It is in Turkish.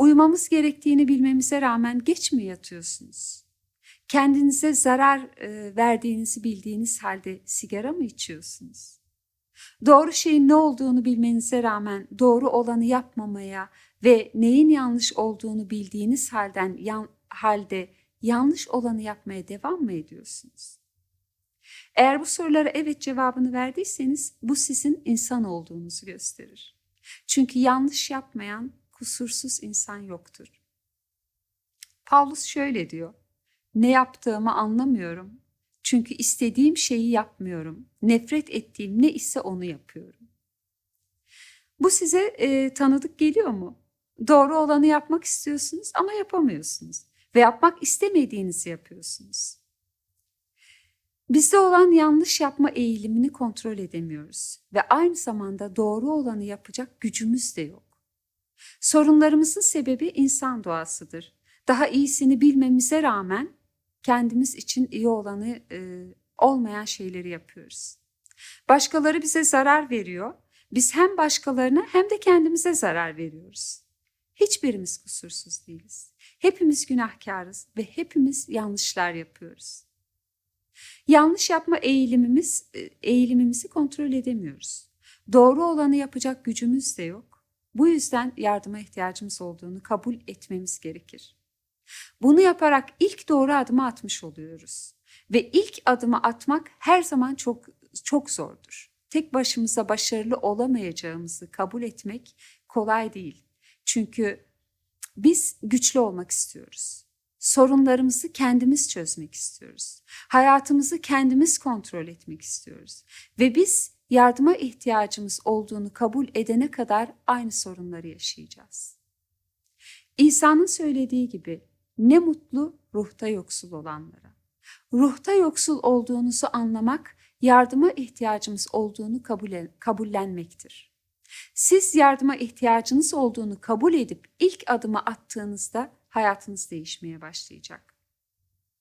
Uyumamız gerektiğini bilmemize rağmen geç mi yatıyorsunuz? Kendinize zarar e, verdiğinizi bildiğiniz halde sigara mı içiyorsunuz? Doğru şeyin ne olduğunu bilmenize rağmen doğru olanı yapmamaya ve neyin yanlış olduğunu bildiğiniz halden yan, halde yanlış olanı yapmaya devam mı ediyorsunuz? Eğer bu sorulara evet cevabını verdiyseniz bu sizin insan olduğunuzu gösterir. Çünkü yanlış yapmayan kusursuz insan yoktur. Pavlus şöyle diyor. Ne yaptığımı anlamıyorum. Çünkü istediğim şeyi yapmıyorum. Nefret ettiğim ne ise onu yapıyorum. Bu size e, tanıdık geliyor mu? Doğru olanı yapmak istiyorsunuz ama yapamıyorsunuz ve yapmak istemediğinizi yapıyorsunuz. Bizde olan yanlış yapma eğilimini kontrol edemiyoruz ve aynı zamanda doğru olanı yapacak gücümüz de yok. Sorunlarımızın sebebi insan doğasıdır. Daha iyisini bilmemize rağmen kendimiz için iyi olanı e, olmayan şeyleri yapıyoruz. Başkaları bize zarar veriyor. Biz hem başkalarına hem de kendimize zarar veriyoruz. Hiçbirimiz kusursuz değiliz. Hepimiz günahkarız ve hepimiz yanlışlar yapıyoruz. Yanlış yapma eğilimimiz e, eğilimimizi kontrol edemiyoruz. Doğru olanı yapacak gücümüz de yok. Bu yüzden yardıma ihtiyacımız olduğunu kabul etmemiz gerekir. Bunu yaparak ilk doğru adımı atmış oluyoruz. Ve ilk adımı atmak her zaman çok çok zordur. Tek başımıza başarılı olamayacağımızı kabul etmek kolay değil. Çünkü biz güçlü olmak istiyoruz. Sorunlarımızı kendimiz çözmek istiyoruz. Hayatımızı kendimiz kontrol etmek istiyoruz. Ve biz yardıma ihtiyacımız olduğunu kabul edene kadar aynı sorunları yaşayacağız. İsa'nın söylediği gibi ne mutlu ruhta yoksul olanlara. Ruhta yoksul olduğunuzu anlamak, yardıma ihtiyacımız olduğunu kabul kabullenmektir. Siz yardıma ihtiyacınız olduğunu kabul edip ilk adımı attığınızda hayatınız değişmeye başlayacak.